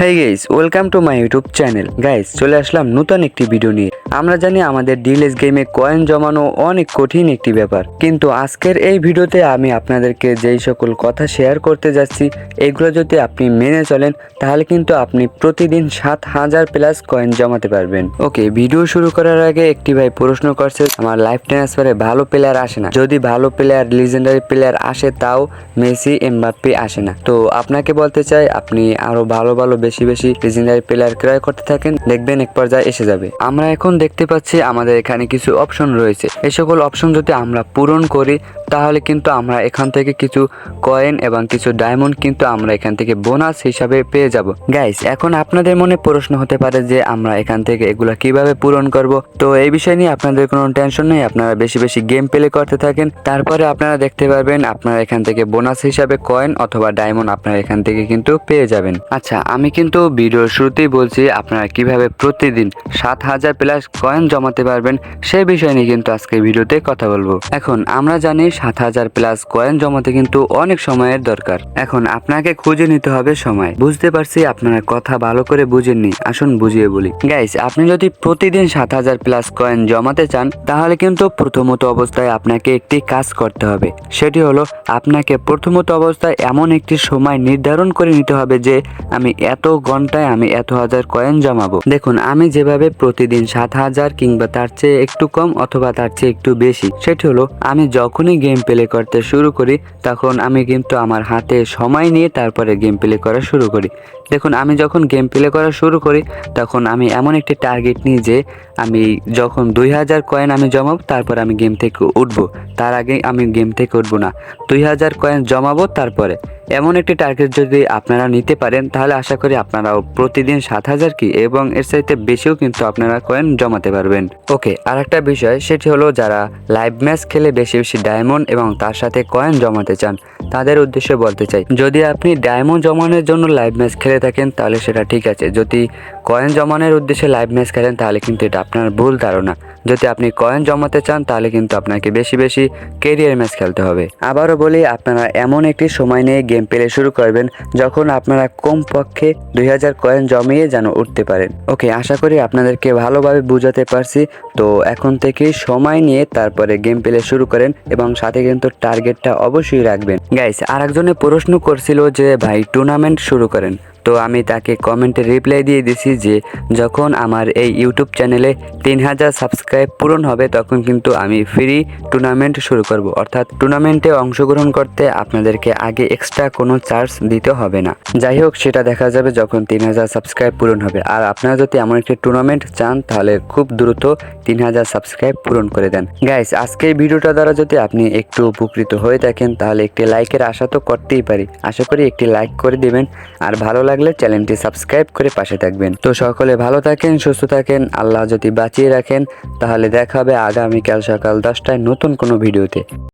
Hi guys welcome to my YouTube channel guys চলে আসলাম নতুন একটি ভিডিও নিয়ে। আমরা জানি আমাদের ডিএলএস গেমে কয়েন জমানো অনেক কঠিন একটি ব্যাপার। কিন্তু আজকের এই ভিডিওতে আমি আপনাদেরকে যেই সকল কথা শেয়ার করতে যাচ্ছি, এগুলো যদি আপনি মেনে চলেন, তাহলে কিন্তু আপনি প্রতিদিন সাত হাজার প্লাস কয়েন জমাতে পারবেন। ওকে ভিডিও শুরু করার আগে একটি ভাই প্রশ্ন করছে, আমার লাইফ ট্রান্সফারে ভালো প্লেয়ার আসে না? যদি ভালো প্লেয়ার লিজেন্ডারি প্লেয়ার আসে, তাও মেসি, এমবাপ্পে আসে না? তো আপনাকে বলতে চাই, আপনি আরও ভালো ভালো বেশি বেশি লিজেন্ডারি প্লেয়ার ক্রয় করতে থাকেন, দেখবেন এক পর্যায়ে এসে যাবে। আমরা এখন দেখতে পাচ্ছি আমাদের এখানে কিছু অপশন রয়েছে। এই সকল অপশন যদি আমরা পূরণ করি তাহলে কিন্তু আমরা এখান থেকে কিছু কয়েন এবং কিছু ডায়মন্ড কিন্তু আমরা এখান থেকে বোনাস হিসাবে পেয়ে যাব। গাইস এখন আপনাদের মনে প্রশ্ন হতে পারে যে আমরা এখান থেকে এগুলো কীভাবে পূরণ করব? তো এই বিষয় নিয়ে আপনাদের কোনো টেনশন নেই, আপনারা বেশি বেশি গেম প্লে করতে থাকেন। তারপরে আপনারা দেখতে পারবেন আপনারা এখান থেকে বোনাস হিসাবে কয়েন অথবা ডায়মন্ড আপনারা এখান থেকে কিন্তু পেয়ে যাবেন। আচ্ছা আমি কিন্তু ভিডিওর শুরুতেই বলছি আপনারা কীভাবে প্রতিদিন সাত হাজার প্লাস কয়েন জমাতে পারবেন সেই বিষয় নিয়ে কিন্তু আজকে ভিডিওতে কথা বলব। এখন আমরা জানি সাত হাজার প্লাস কয়েন জমাতে কিন্তু অনেক সময়ের দরকার। এখন আপনাকে খুঁজে নিতে হবে সময়। বুঝতে পারছি আপনারা কথা ভালো করে বুঝেননি। আসুন বুঝিয়ে বলি। গাইস আপনি যদি প্রতিদিন সাত হাজার প্লাস কয়েন জমাতে চান, তাহলে কিন্তু প্রথমত অবস্থায় আপনাকে একটি কাজ করতে হবে। সেটি হলো, আপনাকে প্রথমত অবস্থায় এমন একটি সময় নির্ধারণ করে নিতে হবে যে, আমি এত ঘন্টায় আমি এত হাজার কয়েন জমাবো। দেখুন, আমি যেভাবে প্রতিদিন সাত হাজার কিংবা তার চেয়ে একটু কম অথবা তার চেয়ে একটু বেশি, সেটি হলো, আমি যখনই গেম প্লে করতে শুরু করি, তখন আমি কিন্তু আমার হাতে সময় নিয়ে তারপরে গেম প্লে করা শুরু করি। দেখুন, আমি যখন গেম প্লে করা শুরু করি, তখন আমি এমন একটি টার্গেট নিই যে, আমি যখন দুই হাজার কয়েন আমি জমাবো, তারপর আমি গেম থেকে উঠবো। তার আগে আমি গেম থেকে উঠবো না। দুই হাজার কয়েন জমাবো, তারপরে। এমন একটি টার্গেট যদি আপনারা নিতে পারেন, তাহলে আশা করি আপনারাও প্রতিদিন সাত হাজার কি এবং এর চাইতে বেশিও কিন্তু আপনারা কয়েন জমাতে পারবেন। ওকে আর একটা বিষয়, সেটি হলো যারা লাইভ ম্যাচ খেলে বেশি বেশি ডায়মন্ড এবং তার সাথে কয়েন জমাতে চান, তাদের উদ্দেশ্যে বলতে চাই, যদি আপনি ডায়মন্ড জমানোর জন্য লাইভ ম্যাচ খেলে থাকেন, তাহলে সেটা ঠিক আছে। যদি কয়েন জমানোর উদ্দেশ্যে লাইভ ম্যাচ খেলেন, তাহলে কিন্তু এটা আপনার ভুল ধারণা। যদি আপনি কয়েন জমাতে চান, তাহলে কিন্তু আপনাকে বেশি বেশি কেরিয়ার ম্যাচ খেলতে হবে। আবারও বলি, আপনারা এমন একটি সময় নিয়ে গেম প্লে শুরু করবেন, যখন আপনারা কমপক্ষে দুই হাজার কয়েন জমিয়ে যেন উঠতে পারেন। ওকে আশা করি আপনাদেরকে ভালোভাবে বুঝাতে পারছি। তো এখন থেকেই সময় নিয়ে তারপরে গেম প্লে শুরু করেন এবং সাথে কিন্তু টার্গেটটা অবশ্যই রাখবেন। গাইস আরেকজনে প্রশ্ন করছিল যে, ভাই টুর্নামেন্ট শুরু করেন। তো আমি তাকে কমেন্টে রিপ্লাই দিয়ে দিছি যে, যখন আমার এই ইউটিউব চ্যানেলে তিন হাজার সাবস্ক্রাইব পূরণ হবে, তখন কিন্তু আমি ফ্রি টুর্নামেন্ট শুরু করব। অর্থাৎ টুর্নামেন্টে অংশগ্রহণ করতে আপনাদেরকে আগে এক্সট্রা কোনো চার্জ দিতে হবে না। যাই হোক, সেটা দেখা যাবে যখন তিন হাজার সাবস্ক্রাইব পূরণ হবে। আর আপনারা যদি এমন একটি টুর্নামেন্ট চান, তাহলে খুব দ্রুত তিন হাজার সাবস্ক্রাইব পূরণ করে দেন। গাইস আজকে এই ভিডিওটা দ্বারা যদি আপনি একটু উপকৃত হয়ে থাকেন, তাহলে একটি লাইকের আশা তো করতেই পারি। আশা করি একটি লাইক করে দিবেন। আর ভালো লাগলে চ্যানেলটি সাবস্ক্রাইব করে পাশে থাকবেন। তো সকলে ভালো থাকেন, সুস্থ থাকেন, আল্লাহ যদি বাঁচিয়ে রাখেন, তাহলে দেখা হবে আগামীকাল সকাল দশটায় নতুন কোনো ভিডিওতে।